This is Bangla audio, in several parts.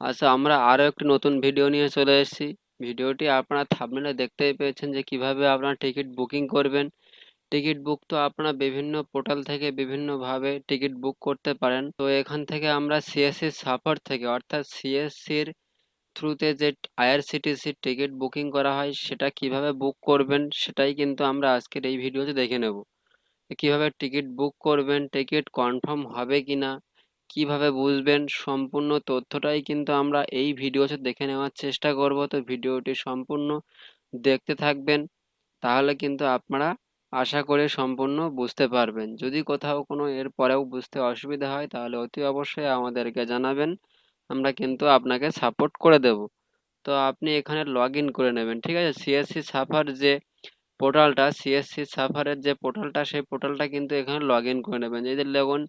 আচ্ছা আমরা আরও একটি নতুন ভিডিও নিয়ে চলে এসেছি। ভিডিওটি আপনারা থাম্বনেলে দেখতেই পেয়েছেন যে কীভাবে আপনারা টিকিট বুকিং করবেন। টিকিট বুক তো আপনারা বিভিন্ন পোর্টাল থেকে বিভিন্নভাবে টিকিট বুক করতে পারেন। তো এখান থেকে আমরা সিএসসি সাফার থেকে, অর্থাৎ সিএসসির থ্রুতে যে আইআরসিটিসির টিকিট বুকিং করা হয়, সেটা কীভাবে বুক করবেন, সেটাই কিন্তু আমরা আজকের এই ভিডিওতে দেখে নেব। কীভাবে টিকিট বুক করবেন, টিকিট কনফার্ম হবে কি না কীভাবে বুঝবেন সম্পূর্ণ তথ্যটাই কিন্তু আমরা এই ভিডিওতে দেখে নেওয়ার চেষ্টা করব। তো ভিডিওটি সম্পূর্ণ দেখতে থাকবেন, তাহলে কিন্তু আপনারা আশা করে সম্পূর্ণ বুঝতে পারবেন। যদি কোথাও কোনো এর পরেও বুঝতে অসুবিধা হয়, তাহলে অতি অবশ্যই আমাদেরকে জানাবেন, আমরা কিন্তু আপনাকে সাপোর্ট করে দেব। তো আপনি এখানে লগ করে নেবেন, ঠিক আছে? সিএসসি সাফার যে পোর্টালটা সিএসসি সাফারের যে পোর্টালটা, সেই পোর্টালটা কিন্তু এখানে লগ ইন করে নেবেন। এই যে লগুন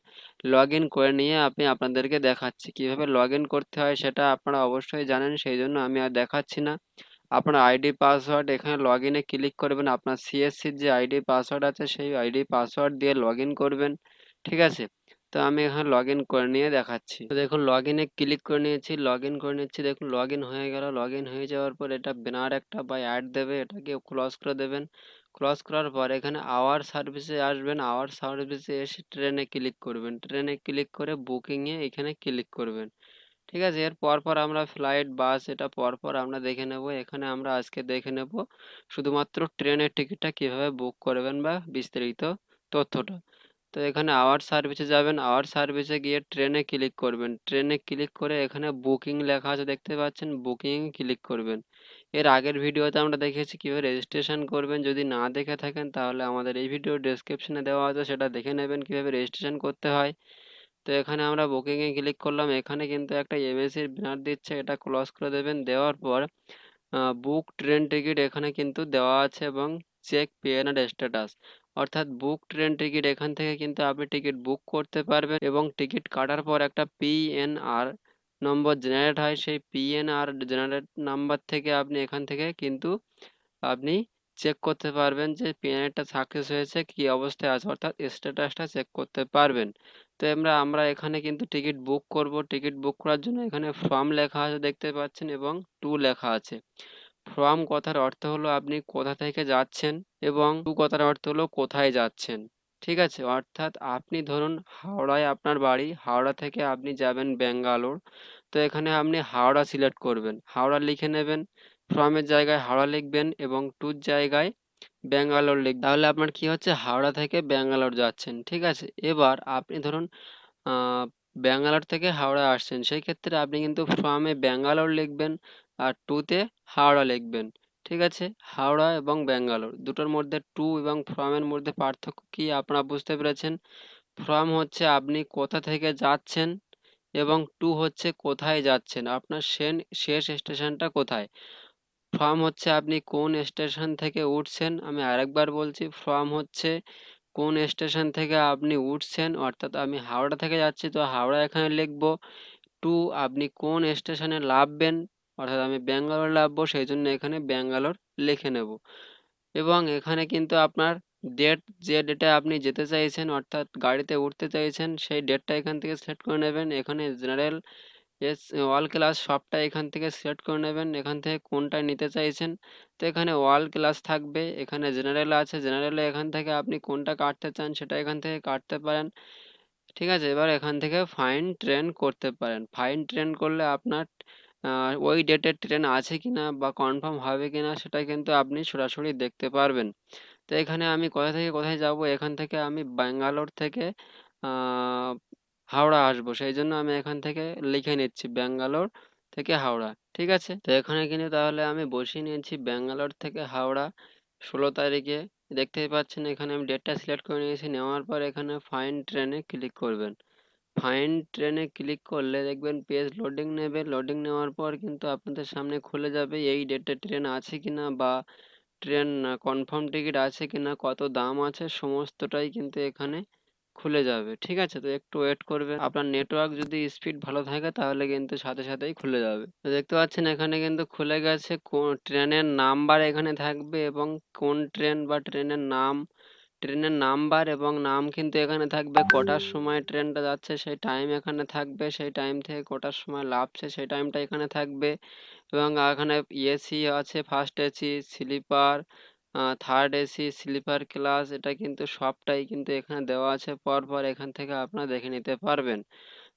লগ ইন করে নিয়ে আমি আপনাদেরকে দেখাচ্ছি। কীভাবে লগ ইন করতে হয় সেটা আপনারা অবশ্যই জানেন, সেই জন্য আমি আর দেখাচ্ছি না। আপনার আইডি পাসওয়ার্ড এখানে লগ ইনে ক্লিক করবেন। আপনার সিএসসির যে আইডি পাসওয়ার্ড আছে, সেই আইডি পাসওয়ার্ড দিয়ে লগ ইন করবেন। ঠিক আছে? তো আমি এখানে লগ ইন করে নিয়ে দেখাচ্ছি। তো দেখুন লগ ইনে ক্লিক করে নিয়েছি লগ ইন করে নিচ্ছি। দেখুন লগ ইন হয়ে গেল। লগ ইন হয়ে যাওয়ার পর এটা ব্যানার একটা বা অ্যাড দেবে, এটাকে ক্লোজ করে দেবেন। ক্রস করার পর এখানে আওয়ার সার্ভিসে আসবেন। আওয়ার সার্ভিসে এসে ট্রেনে ক্লিক করবেন। ট্রেনে ক্লিক করে বুকিংয়ে এখানে ক্লিক করবেন। ঠিক আছে? এর পরপর আমরা ফ্লাইট বাস এটা পরপর আমরা দেখে নেব। এখানে আমরা আজকে দেখে নেব শুধুমাত্র ট্রেনের টিকিটটা কীভাবে বুক করবেন বা বিস্তারিত তথ্যটা। তো এখানে আওয়ার সার্ভিসে যাবেন। আওয়ার সার্ভিসে গিয়ে ট্রেনে ক্লিক করবেন। ট্রেনে ক্লিক করে এখানে বুকিং লেখা আছে দেখতে পাচ্ছেন। বুকিং ক্লিক করবেন। এর আগের ভিডিওতে আমরা দেখেছি কীভাবে রেজিস্ট্রেশন করবেন। যদি না দেখে থাকেন তাহলে আমাদের এই ভিডিও ডেসক্রিপশনে দেওয়া আছে। সেটা দেখে নেবেন কীভাবে রেজিস্ট্রেশন করতে হয়। তো এখানে আমরা বুকিংয়ে ক্লিক করলাম। এখানে কিন্তু একটা এমএসির ব্যানার দিচ্ছে। এটা ক্লোজ করে দেবেন। দেওয়ার পর বুক ট্রেন টিকিট এখানে কিন্তু দেওয়া আছে এবং চেক পিএনআর স্ট্যাটাস। অর্থাৎ বুক ট্রেন টিকিট এখান থেকে কিন্তু আপনি টিকিট বুক করতে পারবেন এবং টিকিট কাটার পর একটা পিএনআর নম্বর জেনারেট হয়। সেই পিএনআর জেনারেট নাম্বার থেকে আপনি এখান থেকে কিন্তু আপনি চেক করতে পারবেন যে পিএনআরটা সাকসেস হয়েছে, কি অবস্থায় আছে, অর্থাৎ স্ট্যাটাসটা চেক করতে পারবেন। তো আমরা আমরা এখানে কিন্তু টিকিট বুক করব। টিকিট বুক করার জন্য এখানে ফর্ম লেখা আছে দেখতে পাচ্ছেন এবং টু লেখা আছে। ফ্রম কথার অর্থ হলো আপনি কোথা থেকে যাচ্ছেন এবং টু কথার অর্থ হলো কোথায় যাচ্ছেন। ঠিক আছে? অর্থাৎ আপনি ধরুন হাওড়ায় আপনার বাড়ি, হাওড়া থেকে আপনি যাবেন ব্যাঙ্গালোর। তো এখানে আপনি হাওড়া সিলেক্ট করবেন। হাওড়া লিখে নেবেন ফ্রমের জায়গায় হাওড়া লিখবেন এবং টুর জায়গায় ব্যাঙ্গালোর লিখ, তাহলে আপনার কি হচ্ছে? হাওড়া থেকে ব্যাঙ্গালোর যাচ্ছেন। ঠিক আছে? এবার আপনি ধরুন ব্যাঙ্গালোর থেকে হাওড়া আসছেন। সেই ক্ষেত্রে আপনি কিন্তু ফ্রমে ব্যাঙ্গালোর লিখবেন আর টুতে হাওড়া লিখবেন। ঠিক আছে? হাওড়া এবং ব্যাঙ্গালোর। দুটোর মধ্যে টু এবং ফ্রমের মধ্যে পার্থক্য কি আপনারা বুঝতে পেরেছেন? ফ্রম হচ্ছে আপনি কোথা থেকে যাচ্ছেন এবং টু হচ্ছে কোথায় যাচ্ছেন? আপনার সেন শেষ স্টেশনটা কোথায়? ফ্রম হচ্ছে আপনি কোন স্টেশন থেকে উঠছেন? আমি আরেকবার বলছি ফ্রম হচ্ছে কোন স্টেশন থেকে আপনি উঠছেন? অর্থাৎ আমি হাওড়া থেকে যাচ্ছি, তো হাওড়া এখানে লিখব। টু আপনি কোন স্টেশনে নামবেন অর্থাৎ আমি ব্যাঙ্গালোর নামবো সেই জন্য এখানে ব্যাঙ্গালোর লিখে নেব। এবং এখানে কিন্তু আপনার ডেট যে ডেটে আপনি যেতে চাইছেন, অর্থাৎ গাড়িতে উঠতে চাইছেন, সেই ডেটটা এখান থেকে সেট করে নেবেন। এখানে জেনারেল এস অল ক্লাস সবটা এখান থেকে সিলেক্ট করে নেবেন। এখান থেকে কোনটা নিতে চাইছেন, তো এখানে অল ক্লাস থাকবে। এখানে জেনারেল আছে জেনারেলে এখান থেকে আপনি কোনটা কাটতে চান, সেটা এখান থেকে কাটতে পারেন। ঠিক আছে? এবার এখান থেকে ফাইন ট্রেন করতে পারেন। ফাইন ট্রেন করলে আপনার ওই ডেটের ট্রেন আছে কিনা বা কনফার্ম হবে কিনা সেটা কিন্তু আপনি সরাসরি দেখতে পারবেন। তো এখানে আমি কোথা থেকে কোথায় যাব? এখান থেকে আমি ব্যাঙ্গালোর থেকে হাওড়া আসব। সেই জন্য আমি এখান থেকে লিখে নিচ্ছি ব্যাঙ্গালোর থেকে হাওড়া, ঠিক আছে? তো এখানে কিন্তু তাহলে আমি বসিয়ে নিয়েছি ব্যাঙ্গালোর থেকে হাওড়া। ষোলো তারিখে দেখতেই পাচ্ছেন এখানে আমি ডেটটা সিলেক্ট করে নিয়েছি। নেওয়ার পর এখানে ফাইন ট্রেনে ক্লিক করবেন। ফাইন ট্রেনে ক্লিক করলে দেখবেন পেজ লোডিং নেবে। লোডিং নেওয়ার পর কিন্তু আপনাদের সামনে খুলে যাবে এই ডেটে ট্রেন আছে কিনা বা ট্রেন কনফার্ম টিকিট আছে কিনা, কত দাম আছে, সমস্তটাই কিন্তু এখানে খুলে যাবে। ঠিক আছে? তো একটু ওয়েট করবেন। আপনার নেটওয়ার্ক যদি স্পিড ভালো থাকে তাহলে কিন্তু সাথে সাথেই খুলে যাবে। তো দেখতে পাচ্ছেন এখানে কিন্তু খুলে গেছে। কোন ট্রেনের নাম্বার এখানে থাকবে এবং কোন ট্রেন বা ট্রেনের নাম ট্রেনের নাম্বার এবং নাম কিন্তু এখানে থাকবে, কটার সময় ট্রেনটা যাচ্ছে সেই টাইম এখানে থাকবে, সেই টাইম থেকে কটার সময় লাফছে সেই টাইমটা এখানে থাকবে এবং এখানে এসি আছে first AC sleeper third AC sleeper class এটা কিন্তু সবটাই কিন্তু এখানে দেওয়া আছে, পরপর এখান থেকে আপনারা দেখে নিতে পারবেন।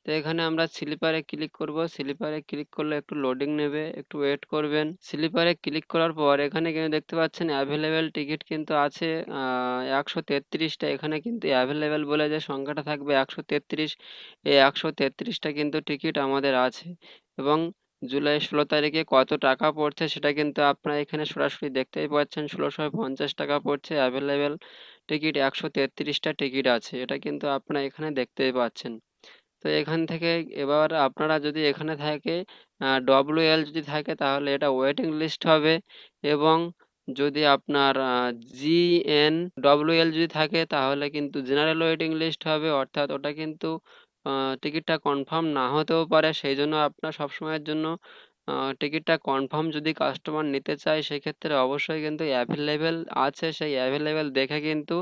তো এখানে আমরা স্লিপারে ক্লিক করব। স্লিপারে ক্লিক করলে একটু লোডিং নেবে, একটু ওয়েট করবেন। স্লিপারে ক্লিক করার পর এখানে কিন্তু দেখতে পাচ্ছেন অ্যাভেলেবেল টিকিট কিন্তু আছে একশো তেত্রিশটা। এখানে কিন্তু অ্যাভেলেবেল বলে যে সংখ্যাটা থাকবে একশো তেত্রিশ। এই একশো তেত্রিশটা কিন্তু টিকিট আমাদের আছে। এবং জুলাই ষোলো তারিখে কত টাকা পড়ছে সেটা কিন্তু আপনারা এখানে সরাসরি দেখতেই পাচ্ছেন। ষোলোশো পঞ্চাশ টাকা পড়ছে। অ্যাভেলেবেল টিকিট একশো তেত্রিশটা টিকিট আছে। এটা কিন্তু আপনারা এখানে দেখতেই পাচ্ছেন। তো এখান থেকে এবার আপনারা যদি এখানে থাকে ডব্লিউ এল যদি থাকে তাহলে এটা ওয়েটিং লিস্ট হবে এবং যদি আপনার জি এন ডব্লিউ এল যদি থাকে তাহলে কিন্তু জেনারেল ওয়েটিং লিস্ট হবে অর্থাৎ ওটা কিন্তু টিকিটটা কনফার্ম না হতেও পারে। সেই জন্য আপনার সবসময়ের জন্য টিকিটটা কনফার্ম যদি কাস্টমার নিতে চায় সেক্ষেত্রে অবশ্যই কিন্তু অ্যাভেলেবেল আছে। সেই অ্যাভেলেবেল দেখে কিন্তু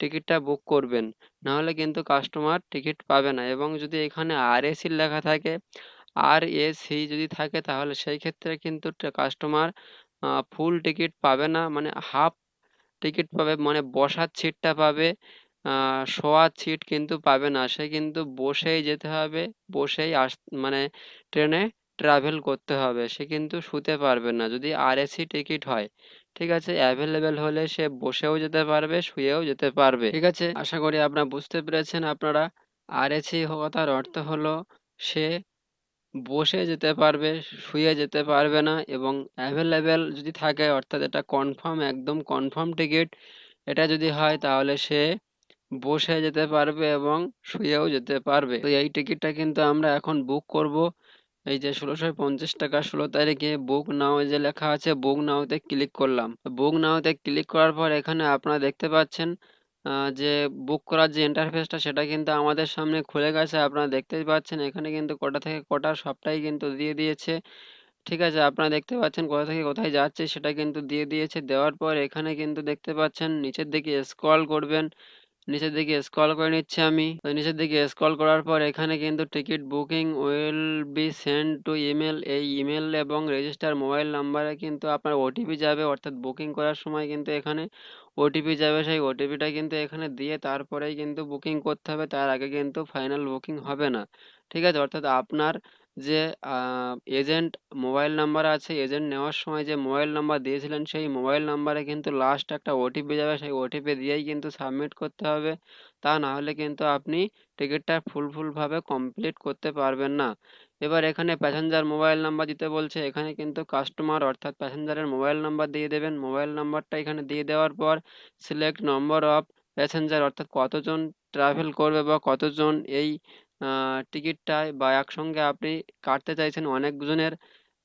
টিকিটটা বুক করবেন। নাহলে কিন্তু কাস্টমার টিকিট পাবে না এবং যদি এখানে আর এসির লেখা থাকে আর এসি যদি থাকে তাহলে সেই ক্ষেত্রে কিন্তু কাস্টমার ফুল টিকিট পাবে না। মানে হাফ টিকিট পাবে মানে বসার সিটটা পাবে শোয়ার সিট কিন্তু পাবে না। সে কিন্তু বসেই যেতে হবে, বসেই আস মানে ট্রেনে ট্রাভেল করতে হবে। সে কিন্তু শুতে পারবে না। যদি আর এসি টিকিট হয় ঠিক আছে অ্যাভেলেবেল হলে সে বসেও যেতে পারবে, শুয়েও যেতে পারবে। ঠিক আছে, আশা করি আপনারা বুঝতে পেরেছেন আপনারা। আর এসি কথার অর্থ হলো সে বসে যেতে পারবে, শুয়ে যেতে পারবে না এবং অ্যাভেলেবেল যদি থাকে, অর্থাৎ এটা কনফার্ম একদম কনফার্ম টিকিট এটা যদি হয় তাহলে সে বসে যেতে পারবে এবং শুয়েও যেতে পারবে। তো এই টিকিটটা কিন্তু আমরা এখন বুক করব। এই যে ষোলোশো পঞ্চাশ টাকা ষোলো তারিখে বুক নাও যে লেখা আছে বুক নাওতে ক্লিক করলাম। বুক নাওতে ক্লিক করার পর এখানে আপনারা দেখতে পাচ্ছেন যে বুক করার যে ইন্টারফেসটা সেটা কিন্তু আমাদের সামনে খুলে গেছে। আপনারা দেখতেই পাচ্ছেন এখানে কিন্তু কটা থেকে কটা সবটাই কিন্তু দিয়ে দিয়েছে। ঠিক আছে, আপনারা দেখতে পাচ্ছেন কোথা থেকে কোথায় যাচ্ছে সেটা কিন্তু দিয়ে দিয়েছে। দেওয়ার পর এখানে কিন্তু দেখতে পাচ্ছেন, নিচের দিকে স্ক্রল করবেন। নিচের দিকে স্ক্রল করে নিচ্ছি আমি। তো নিচের দিকে স্ক্রল করার পর এখানে কিন্তু ticket booking will be send to email এই ইমেল এবং রেজিস্টার মোবাইল নাম্বারে কিন্তু আপনার ওটিপি যাবে, অর্থাৎ বুকিং করার সময় কিন্তু এখানে ওটিপি যাবে। সেই ওটিপিটা কিন্তু এখানে দিয়ে তারপরেই কিন্তু বুকিং করতে হবে। তার আগে কিন্তু ফাইনাল বুকিং হবে না। ঠিক আছে? অর্থাৎ আপনার যে এজেন্ট মোবাইল নাম্বার আছে এজেন্ট নেওয়ার সময় যে মোবাইল নাম্বার দিয়েছিলেন, সেই মোবাইল নাম্বারে কিন্তু লাস্ট একটা ওটিপি যাবে, সেই ওটিপি দিয়েই কিন্তু সাবমিট করতে হবে। তা না হলে কিন্তু আপনি টিকিটটা ফুলফুলভাবে কমপ্লিট করতে পারবেন না। এবার এখানে প্যাসেঞ্জার মোবাইল নাম্বার দিতে বলছে, এখানে কিন্তু কাস্টমার অর্থাৎ প্যাসেঞ্জারের মোবাইল নাম্বার দিয়ে দেবেন। মোবাইল নাম্বারটা এখানে দিয়ে দেওয়ার পর সিলেক্ট নম্বর অফ প্যাসেঞ্জার অর্থাৎ কতজন ট্রাভেল করবে বা কতজন এই টিকিটটায় বা একসঙ্গে আপনি কাটতে চাইছেন অনেকজনের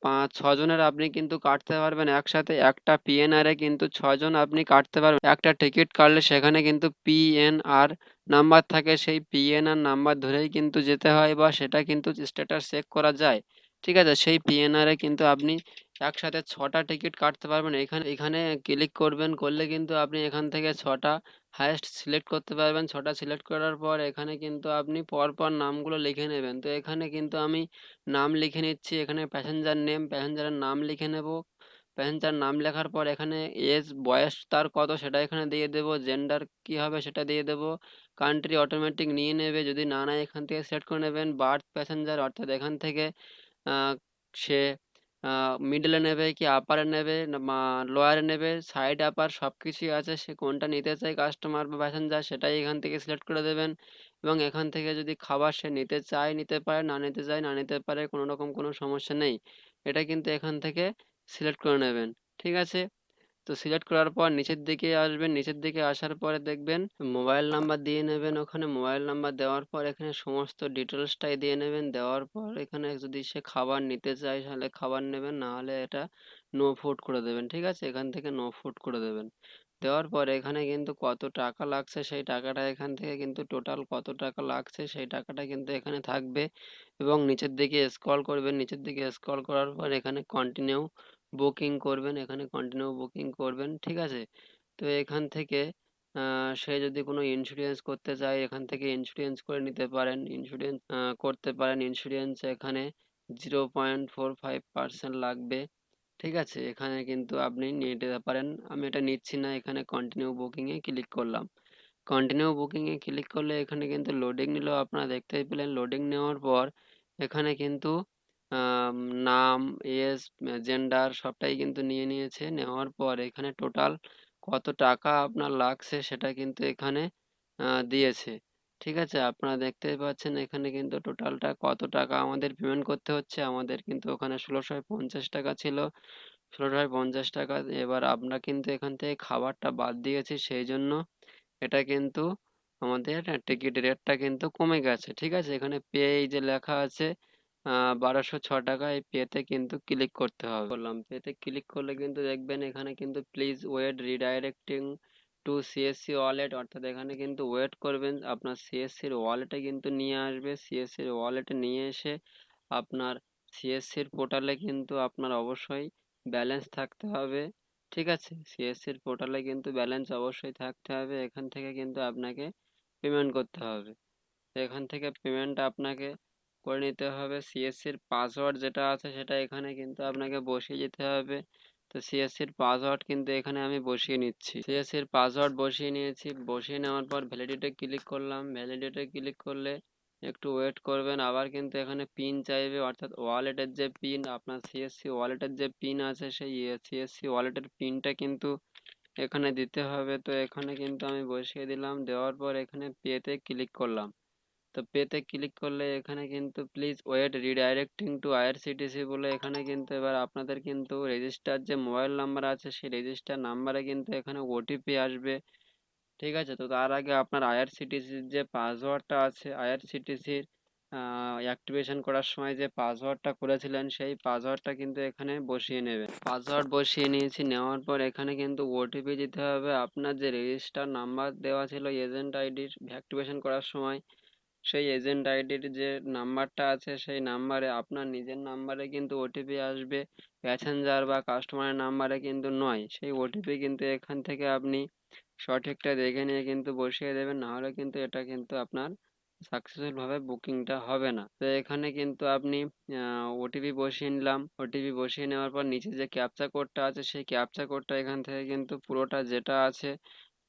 পাঁচ ছজনের আপনি কিন্তু কাটতে পারবেন। একসাথে একটা পিএনআরে কিন্তু ছজন আপনি কাটতে পারবেন। একটা টিকিট কাটলে সেখানে কিন্তু পিএনআর নাম্বার থাকে। সেই পিএনআর নাম্বার ধরেই কিন্তু যেতে হয় বা সেটা কিন্তু স্ট্যাটাস চেক করা যায়। ঠিক আছে, সেই পিএনআরে কিন্তু আপনি একসাথে ছটা টিকিট কাটতে পারবেন। এখানে এখানে ক্লিক করবেন, করলে কিন্তু আপনি এখান থেকে ছটা হায়েস্ট সিলেক্ট করতে পারবেন। ছটা সিলেক্ট করার পর এখানে কিন্তু আপনি পরপর নামগুলো লিখে নেবেন। তো এখানে কিন্তু আমি নাম লিখে নিচ্ছি, এখানে প্যাসেঞ্জার নেম প্যাসেঞ্জারের নাম লিখে নেব। প্যাসেঞ্জার নাম লেখার পর এখানে এজ বয়স, তার কত সেটা এখানে দিয়ে দেব। জেন্ডার কি হবে সেটা দিয়ে দেব। কান্ট্রি অটোমেটিক নিয়ে নেবে। যদি না নেয় এখান থেকে সেট করে নেবেন বার্থ প্যাসেঞ্জার অর্থাৎ এখান থেকে সে মিডলে নেবে কি আপারে নেবে না লোয়ারে নেবে সাইড আপার সব কিছুই আছে সে কোনটা নিতে চায় কাস্টমার বা প্যাসেঞ্জার সেটাই এখান থেকে সিলেক্ট করে দেবেন এবং এখান থেকে যদি খাবার সে নিতে চায় নিতে পারে না নিতে চায় না নিতে পারে কোনো রকম কোনো সমস্যা নেই এটা কিন্তু এখান থেকে সিলেক্ট করে নেবেন ঠিক আছে তো সিলেক্ট করার পর নিচের দিকে আসবেন। নিচের দিকে আসার পরে দেখবেন মোবাইল নাম্বার দিয়ে নেবেন ওখানে। মোবাইল নাম্বার দেওয়ার পর এখানে সমস্ত ডিটেলসটাই দিয়ে নেবেন। দেওয়ার পর এখানে যদি সে খাবার নিতে চায় তাহলে খাবার নেবেন, না হলে এটা নো ফুড করে দেবেন, ঠিক আছে? এখান থেকে নো ফুড করে দেবেন। দেওয়ার পর এখানে কিন্তু কত টাকা লাগছে সেই টাকাটা এখান থেকে কিন্তু টোটাল কত টাকা লাগছে সেই টাকাটা কিন্তু এখানে থাকবে। এবং নিচের দিকে স্ক্রল করবেন। নিচের দিকে স্ক্রল করার পর এখানে কন্টিনিউ বুকিং করবেন, এখানে কন্টিনিউ বুকিং করবেন, ঠিক আছে? তো এখান থেকে সে যদি কোনো ইন্স্যুরেন্স করতে চায়, এখান থেকে ইন্স্যুরেন্স করে নিতে পারেন ইন্স্যুরেন্স করতে পারেন। ইন্স্যুরেন্স এখানে zero point four five percent লাগবে, ঠিক আছে? এখানে কিন্তু আপনি নিয়ে নিতে পারেন। আমি এটা নিচ্ছি না, এখানে কন্টিনিউ বুকিংয়ে ক্লিক করলাম। কন্টিনিউ বুকিংয়ে ক্লিক করলে এখানে কিন্তু লোডিং নিল। আপনারা দেখতেই পেলেন লোডিং নেওয়ার পর এখানে কিন্তু নাম, এজ জেন্ডার সবটাই কিন্তু নিয়ে নিয়েছে। নেওয়ার পর এখানে টোটাল কত টাকা আপনার লাগছে সেটা কিন্তু এখানে দিয়েছে। ঠিক আছে? আপনারা দেখতেই পাচ্ছেন এখানে কিন্তু টোটালটা কত টাকা আমাদের পেমেন্ট করতে হচ্ছে। আমাদের কিন্তু ওখানে ষোলোশো পঞ্চাশ টাকা ছিল। ষোলোশো পঞ্চাশ টাকা এবার আমরা কিন্তু এখান থেকে খাবারটা বাদ দিয়েছি। সেই জন্য এটা কিন্তু আমাদের টিকিট রেটটা কিন্তু কমে গেছে। ঠিক আছে? এখানে পে এই যে লেখা আছে বারোশো ছ টাকা এই পেতে কিন্তু ক্লিক করতে হবে। বললাম পেতে ক্লিক করলে কিন্তু দেখবেন এখানে কিন্তু please wait redirecting to CSC wallet অর্থাৎ এখানে কিন্তু ওয়েট করবেন, আপনার সিএসসির ওয়ালেটে কিন্তু নিয়ে আসবে। সিএসসির ওয়ালেটে নিয়ে এসে আপনার সিএসসির পোর্টালে কিন্তু আপনার অবশ্যই ব্যালেন্স থাকতে হবে। ঠিক আছে? সিএসসির পোর্টালে কিন্তু ব্যালেন্স অবশ্যই থাকতে হবে। এখান থেকে কিন্তু আপনাকে পেমেন্ট করতে হবে। এখান থেকে পেমেন্ট আপনাকে করে নিতে হবে। সিএসসির পাসওয়ার্ড যেটা আছে সেটা এখানে কিন্তু আপনাকে বসিয়ে যেতে হবে। তো সিএসসির পাসওয়ার্ড কিন্তু এখানে আমি বসিয়ে নিচ্ছি। সিএসসির পাসওয়ার্ড বসিয়ে নিয়েছি। বসিয়ে নেওয়ার পর ভ্যালিডিটে ক্লিক করলাম। ভ্যালিডিটে ক্লিক করলে একটু ওয়েট করবেন। আবার কিন্তু এখানে পিন চাইবে। অর্থাৎ ওয়ালেটের যে পিন আপনার সিএসসি ওয়ালেটের যে পিন আছে সেই সিএসসি ওয়ালেটের পিনটা কিন্তু এখানে দিতে হবে। তো এখানে কিন্তু আমি বসিয়ে দিলাম। দেওয়ার পর এখানে পেতে ক্লিক করলাম। তো পেতে ক্লিক করলে এখানে কিন্তু please wait redirecting to IRCTC বলে এখানে কিন্তু এবার আপনাদের কিন্তু রেজিস্টার যে মোবাইল নাম্বার আছে, সেই রেজিস্টার নাম্বারে কিন্তু এখানে ওটিপি আসবে। ঠিক আছে? তো তার আগে আপনার আইআরসিটিসির যে পাসওয়ার্ডটা আছে আইআরসিটিসির অ্যাক্টিভেশন করার সময় যে পাসওয়ার্ডটা করেছিলেন, সেই পাসওয়ার্ডটা কিন্তু এখানে বসিয়ে নেবেন। পাসওয়ার্ড বসিয়ে নিয়েছি, নেওয়ার পর এখানে কিন্তু ওটিপি দিতে হবে। আপনার যে রেজিস্টার নাম্বার দেওয়া ছিল এজেন্ট আইডির অ্যাক্টিভেশন করার সময় সেই এজেন্ট আইডির যে নাম্বারটা আছে, সেই নাম্বারে আপনার নিজের নাম্বারে কিন্তু ওটিপি আসবে। প্যাসেঞ্জার বা কাস্টমারের নাম্বারে কিন্তু নয়। সেই ওটিপি কিন্তু এখান থেকে আপনি সঠিকটা দেখে নিয়ে কিন্তু বসিয়ে দেবেন। নাহলে কিন্তু এটা কিন্তু আপনার সাকসেসফুলভাবে বুকিংটা হবে না। তো এখানে কিন্তু আপনি ওটিপি বসিয়ে নিলাম। ওটিপি বসিয়ে নেওয়ার পর নিচে যে ক্যাপচা কোডটা আছে, সেই ক্যাপচা কোডটা এখান থেকে কিন্তু পুরোটা যেটা আছে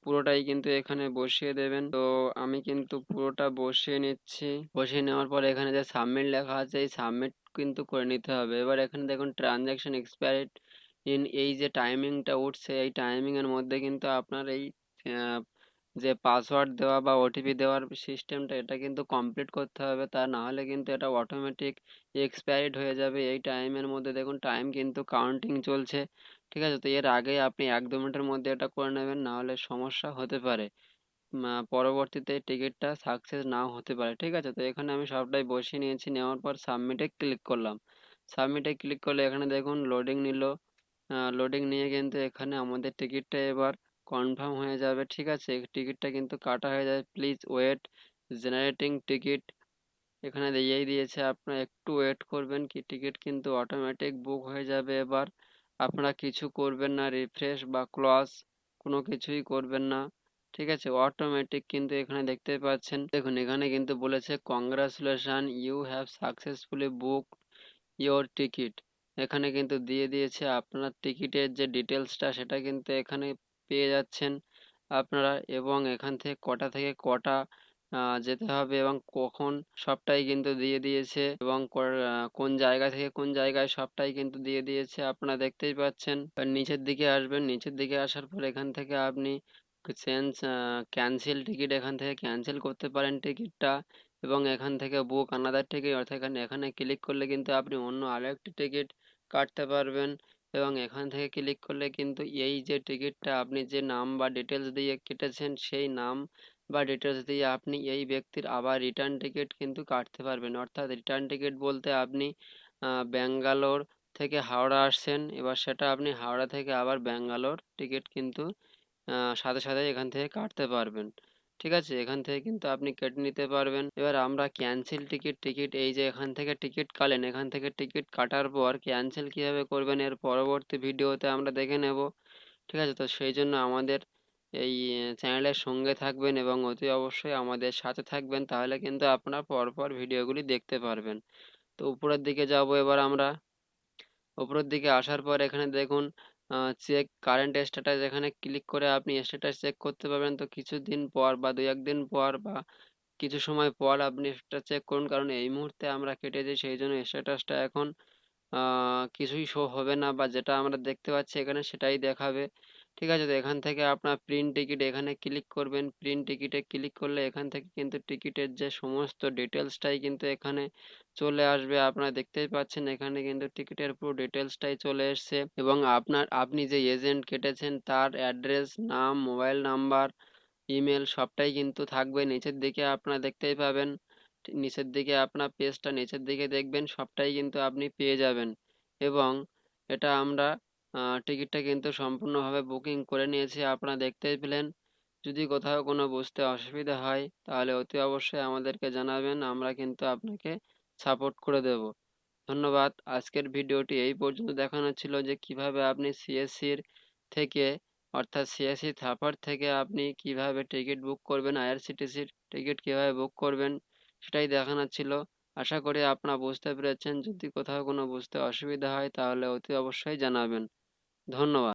পুরোটাই কিন্তু এখানে বসিয়ে দেবেন। তো আমি কিন্তু পুরোটা বসিয়ে নিচ্ছি। বসিয়ে নেওয়ার পর এখানে যে সাবমিট লেখা আছে, এই সাবমিট কিন্তু করে নিতে হবে। এবার এখানে দেখুন ট্রানজ্যাকশন এক্সপায়ারিড ইন এই যে টাইমিংটা উঠছে, এই টাইমিংয়ের মধ্যে কিন্তু আপনার এই যে পাসওয়ার্ড দেওয়া বা ওটিপি দেওয়ার সিস্টেমটা এটা কিন্তু কমপ্লিট করতে হবে। তা না হলে কিন্তু এটা অটোমেটিক এক্সপায়ারিড হয়ে যাবে। এই টাইমের মধ্যে দেখুন টাইম কিন্তু কাউন্টিং চলছে। ঠিক আছে? তো এর আগে আপনি এক দু মিনিটের মধ্যে এটা করে নেবেন না হলে সমস্যা হতে পারে। পরবর্তীতে টিকিটটা সাকসেস নাও হতে পারে, ঠিক আছে? তো এখানে আমি সবটাই বসিয়ে নিয়েছি, নেওয়ার পর সাবমিটে ক্লিক করলাম। সাবমিটে ক্লিক করলে এখানে দেখুন লোডিং নিল। লোডিং নিয়ে কিন্তু এখানে আমাদের টিকিটটা এবার কনফার্ম হয়ে যাবে, ঠিক আছে? টিকিটটা কিন্তু কাটা হয়ে যাবে। প্লিজ ওয়েট জেনারেটিং টিকিট এখানে দিয়েই দিয়েছে। আপনারা একটু ওয়েট করবেন, কি টিকিট কিন্তু অটোমেটিক বুক হয়ে যাবে এবার। আপনারা কিছু করবেন না রিফ্রেশ বা ক্লস কোনো কিছুই করবেন না, ঠিক আছে? অটোমেটিক কিন্তু এখানে দেখতে পাচ্ছেন। দেখুন, এখানে কিন্তু বলেছে congratulation you have successfully book your ticket এখানে কিন্তু দিয়ে দিয়েছে, আপনার টিকিটের যে ডিটেলসটা সেটা কিন্তু এখানে পেয়ে যাচ্ছেন আপনারা এবং এখান থেকে কটা থেকে কটা যেতে হবে এবং কখন সবটাই কিন্তু দিয়ে দিয়েছে এবং কোন জায়গা থেকে কোন জায়গায় সবটাই কিন্তু দিয়ে দিয়েছে আপনারা দেখতেই পাচ্ছেন। নিচের দিকে আসবেন, নিচের দিকে আসার পর এখান থেকে আপনি চেঞ্জ ক্যান্সেল টিকিট এখান থেকে ক্যান্সেল করতে পারেন টিকিটটা এবং এখান থেকে বুক আনাদার টিকিট অর্থাৎ এখানে এখানে ক্লিক করলে কিন্তু আপনি অন্য আরও একটি টিকিট কাটতে পারবেন এবং এখান থেকে ক্লিক করলে কিন্তু এই যে টিকিটটা আপনি যে নাম বা ডিটেলস দিয়ে কেটেছেন সেই নাম বা ডিটেলস দিয়ে আপনি এই ব্যক্তির আবার রিটার্ন টিকিট কিন্তু কাটতে পারবেন। অর্থাৎ রিটার্ন টিকিট বলতে আপনি ব্যাঙ্গালোর থেকে হাওড়া আসছেন, এবার সেটা আপনি হাওড়া থেকে আবার ব্যাঙ্গালোর টিকিট কিন্তু সাথে সাথে এখান থেকে কাটতে পারবেন। ঠিক আছে? এখান থেকে কিন্তু আপনি কেটে নিতে পারবেন। এবার আমরা ক্যান্সেল টিকিট টিকিট এই যে এখান থেকে টিকিট কালেন এখান থেকে টিকিট কাটার পর ক্যান্সেল কীভাবে করবেন? এর পরবর্তী ভিডিওতে আমরা দেখে নেব। ঠিক আছে? তো সেই জন্য আমাদের এই চ্যানেলের সঙ্গে থাকবেন এবং অতি অবশ্যই আমাদের সাথে থাকবেন, তাহলে কিন্তু আপনারা পরপর ভিডিওগুলি দেখতে পারবেন। তো উপরের দিকে যাব এবার আমরা। উপরের দিকে আসার পর এখানে দেখুন চেক কারেন্ট স্ট্যাটাস এখানে ক্লিক করে আপনি স্ট্যাটাস চেক করতে পারবেন। তো কিছুদিন পর বা দু একদিন পর বা কিছু সময় পর আপনি স্ট্যাটাস চেক করুন, কারণ এই মুহূর্তে আমরা কেটেছি সেই জন্য স্ট্যাটাসটা এখন কিছুই শো হবে না বা যেটা আমরা দেখতে পাচ্ছি এখানে সেটাই দেখাবে। ঠিক আছে? তো এখান থেকে আপনার প্রিন্ট টিকিট এখানে ক্লিক করবেন। প্রিন্ট টিকিটে ক্লিক করলে এখান থেকে কিন্তু টিকিটের যে সমস্ত ডিটেলসটাই কিন্তু এখানে চলে আসবে। আপনারা দেখতেই পাচ্ছেন এখানে কিন্তু টিকিটের পুরো ডিটেলসটাই চলে এসছে এবং আপনার, আপনি যে এজেন্ট কেটেছেন তার অ্যাড্রেস নাম মোবাইল নাম্বার ইমেল সবটাই কিন্তু থাকবে। নিচের দিকে আপনারা দেখতেই পাবেন, নিচের দিকে আপনার পেজটা নিচের দিকে দেখবেন, সবটাই কিন্তু আপনি পেয়ে যাবেন। এবং এটা আমরা টিকিটটা কিন্তু সম্পূর্ণভাবে বুকিং করে নিয়েছি। আপনারা দেখতেই পেলেন। যদি কোথাও কোনো বুঝতে অসুবিধা হয়, তাহলে অতি অবশ্যই আমাদেরকে জানাবেন, আমরা কিন্তু আপনাকে সাপোর্ট করে দেব। ধন্যবাদ। আজকের ভিডিওটি এই পর্যন্ত দেখানো ছিল যে কীভাবে আপনি সিএসসির থেকে, অর্থাৎ সিএসসি থাপার থেকে আপনি কীভাবে টিকিট বুক করবেন, আইআরসিটিসির টিকিট কীভাবে বুক করবেন, সেটাই দেখানো ছিল। আশা করি আপনারা বুঝতে পেরেছেন। যদি কোথাও কোনো বুঝতে অসুবিধা হয়, তাহলে অতি অবশ্যই জানাবেন। ধন্যবাদ।